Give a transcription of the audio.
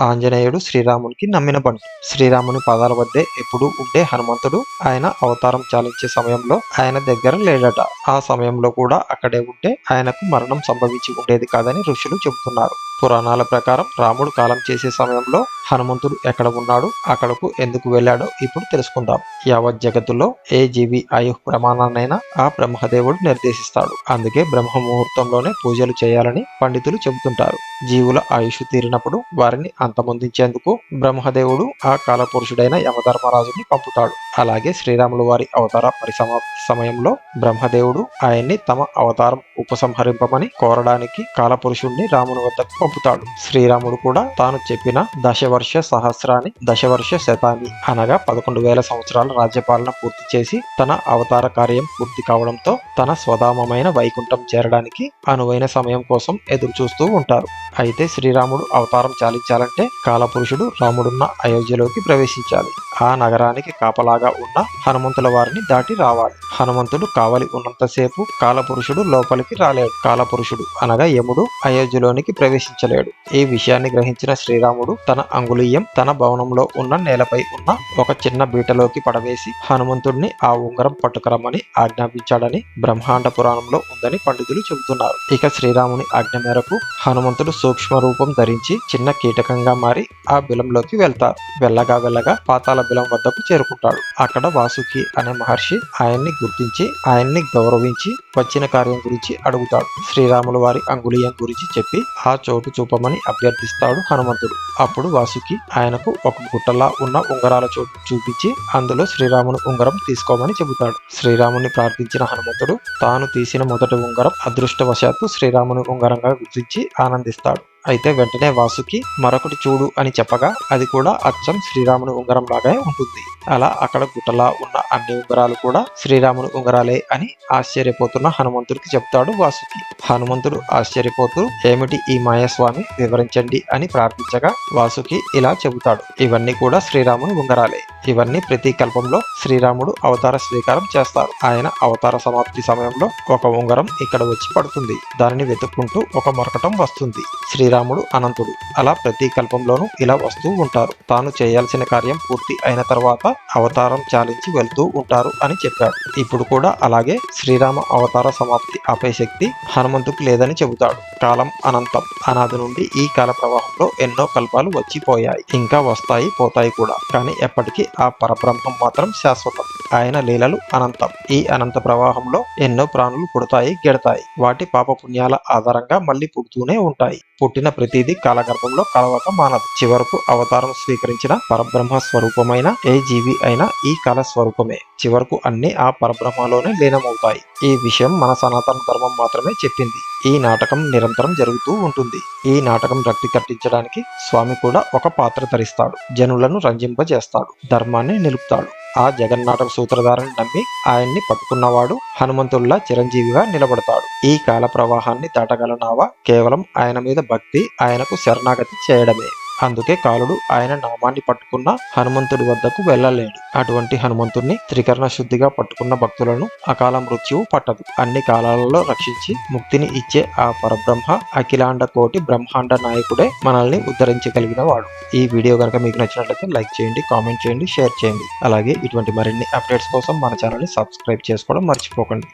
ఆంజనేయుడు శ్రీరామునికి నమ్మిన బంటు శ్రీరాముని పాదాల వద్దే ఎప్పుడు ఉండే హనుమంతుడు ఆయన అవతారం చాలించే సమయంలో ఆయన దగ్గర లేడట. ఆ సమయంలో కూడా అక్కడే ఉంటే ఆయనకు మరణం సంభవించి ఉండేది కాదని ఋషులు చెబుతున్నారు. పురాణాల ప్రకారం రాముడు కాలం చేసే సమయంలో హనుమంతుడు ఎక్కడ ఉన్నాడు అక్కడకు ఎందుకు వెళ్ళాడో ఇప్పుడు తెలుసుకుందాం. యావత్ జగత్తులో ఏ జీవి ఆయు ప్రమాణాన్నైనా ఆ బ్రహ్మదేవుడు నిర్దేశిస్తాడు. అందుకే బ్రహ్మ ముహూర్తంలోనే పూజలు చేయాలని పండితులు చెబుతుంటారు. జీవుల ఆయుష్ తీరినప్పుడు వారిని అంతమొందించేందుకు బ్రహ్మదేవుడు ఆ కాలపురుషుడైన యమధర్మరాజుని పంపుతాడు. అలాగే శ్రీరాములు వారి అవతార పరిసమాప్తి సమయంలో బ్రహ్మదేవుడు ఆయన్ని తమ అవతారం ఉపసంహరింపమని కోరడానికి కాలపురుషుణ్ణి రాముని వద్దకు పంపుతాడు శ్రీరాముడు కూడా తాను చెప్పిన దశవర్ష సహస్రాన్ని దశవర్ష శతాన్ని అనగా పదకొండు వేల సంవత్సరాల రాజ్యపాలన పూర్తి చేసి తన అవతార కార్యం పూర్తి కావడంతో తన స్వధామమైన వైకుంఠం చేరడానికి అనువైన సమయం కోసం ఎదురు చూస్తూ ఉంటారు. అయితే శ్రీరాముడు అవతారం చాలించాలంటే కాలపురుషుడు రాముడున్న అయోధ్యలోకి ప్రవేశించాలి. ఆ నగరానికి కాపలాగా ఉన్న హనుమంతుల వారిని దాటి రావాలి. హనుమంతుడు కావలి ఉన్నంతసేపు కాలపురుషుడు లోపలికి రాలేడు. కాలపురుషుడు అనగా యముడు అయోధ్యలోనికి ప్రవేశించలేడు. ఈ విషయాన్ని గ్రహించిన శ్రీరాముడు తన అంగుళీయం తన భవనంలో ఉన్న నేలపై ఉన్న ఒక చిన్న బీటలోకి పడవేసి హనుమంతుడిని ఆ ఉంగరం పట్టుకురమ్మని ఆజ్ఞాపించాడని బ్రహ్మాండ పురాణంలో ఉందని పండితులు చెబుతున్నారు. ఇక శ్రీరాముని ఆజ్ఞ మేరకు హనుమంతుడు సూక్ష్మ రూపం ధరించి చిన్న కీటకంగా మారి ఆ బిలంలోకి వెళ్తారు. వెళ్ళగా వెళ్ళగా పాతాల బిలం వద్దకు చేరుకుంటాడు. అక్కడ వాసుకి అనే మహర్షి ఆయన్ని గుర్తించి ఆయన్ని గౌరవించి వచ్చిన కార్యం గురించి అడుగుతాడు. శ్రీరాముల వారి అంగుళీయం గురించి చెప్పి ఆ చోటు చూపమని అభ్యర్థిస్తాడు హనుమంతుడు. అప్పుడు వాసుకి ఆయనకు ఒక గుట్టలా ఉన్న ఉంగరాల చోటు చూపించి అందులో శ్రీరాముని ఉంగరం తీసుకోమని చెబుతాడు. శ్రీరాముని ప్రార్థించిన హనుమంతుడు తాను తీసిన మొదటి ఉంగరం అదృష్టవశాత్తు శ్రీరాముని ఉంగరంగా గుర్తించి ఆనందిస్తాడు. так. అయితే వెంటనే వాసుకి మరొకటి చూడు అని చెప్పగా అది కూడా అచ్చం శ్రీరాముని ఉంగరం లాగే ఉంటుంది. అలా అక్కడ గుట్టలా ఉన్న అన్ని ఉంగరాలు కూడా శ్రీరాముని ఉంగరాలే అని ఆశ్చర్యపోతున్న హనుమంతుడికి చెప్తాడు వాసుకి. హనుమంతుడు ఆశ్చర్యపోతూ ఏమిటి ఈ మాయస్వామి? వివరించండి అని ప్రార్థించగా వాసుకి ఇలా చెబుతాడు. ఇవన్నీ కూడా శ్రీరాముని ఉంగరాలే. ఇవన్నీ ప్రతి కల్పంలో శ్రీరాముడు అవతార స్వీకారం చేస్తారు. ఆయన అవతార సమాప్తి సమయంలో ఒక ఉంగరం ఇక్కడ వచ్చి పడుతుంది. దానిని వెతుక్కుంటూ ఒక మరకటం వస్తుంది. శ్రీ శ్రీరాముడు అనంతుడు. అలా ప్రతి కల్పంలోనూ ఇలా వస్తూ ఉంటారు. తాను చేయాల్సిన కార్యం పూర్తి అయిన తర్వాత అవతారం చాలించి వెళ్తూ ఉంటారు అని చెప్పాడు. ఇప్పుడు కూడా అలాగే శ్రీరామ అవతార సమాప్తి ఆపే శక్తి హనుమంతుకు లేదని చెబుతాడు. కాలం అనంతం. అనాది నుండి ఈ కాల ప్రవాహంలో ఎన్నో కల్పాలు వచ్చిపోయాయి. ఇంకా వస్తాయి పోతాయి కూడా. కానీ ఎప్పటికీ ఆ పరబ్రహ్మం మాత్రం శాశ్వతం. ఆయన లీలలు అనంతం. ఈ అనంత ప్రవాహంలో ఎన్నో ప్రాణులు పుడతాయి గెడతాయి. వాటి పాపపుణ్యాల ఆధారంగా మళ్ళీ పుడుతూనే ఉంటాయి. పుట్టిన ప్రతిదీ కాలగర్భంలో కలవక మానదు. చివరకు అవతారం స్వీకరించిన పరబ్రహ్మ స్వరూపమైన ఏ జీవి అయినా ఈ కాల స్వరూపమే చివరకు అన్ని ఆ పరబ్రహ్మలోనే లీనమవుతాయి. ఈ విషయం మన సనాతన ధర్మం మాత్రమే చెప్పింది. ఈ నాటకం నిరంతరం జరుగుతూ ఉంటుంది. ఈ నాటకం రక్తి కట్టించడానికి స్వామి కూడా ఒక పాత్ర ధరిస్తాడు. జనులను రంజింపజేస్తాడు. ధర్మాన్ని నిలుపుతాడు. ఆ జగన్నాటక సూత్రధారని నమ్మి ఆయన్ని పట్టుకున్నవాడు హనుమంతుల్లా చిరంజీవిగా నిలబడతాడు. ఈ కాల ప్రవాహాన్ని దాటగలనావా? కేవలం ఆయన మీద భక్తి ఆయనకు శరణాగతి చేయడమే. అందుకే కాలుడు ఆయన నామాన్ని పట్టుకున్న హనుమంతుడి వద్దకు వెళ్ళలేడు. అటువంటి హనుమంతుణ్ణి త్రికరణ శుద్ధిగా పట్టుకున్న భక్తులను అకాల మృత్యువు పట్టదు. అన్ని కాలాలలో రక్షించి ముక్తిని ఇచ్చే ఆ పరబ్రహ్మ అఖిలాండ కోటి బ్రహ్మాండ నాయకుడే మనల్ని ఉద్ధరించగలిగిన వాడు. ఈ వీడియో కనుక మీకు నచ్చినట్లయితే లైక్ చేయండి కామెంట్ చేయండి షేర్ చేయండి. అలాగే ఇటువంటి మరిన్ని అప్డేట్స్ కోసం మన ఛానల్ని సబ్స్క్రైబ్ చేసుకోవడం మర్చిపోకండి.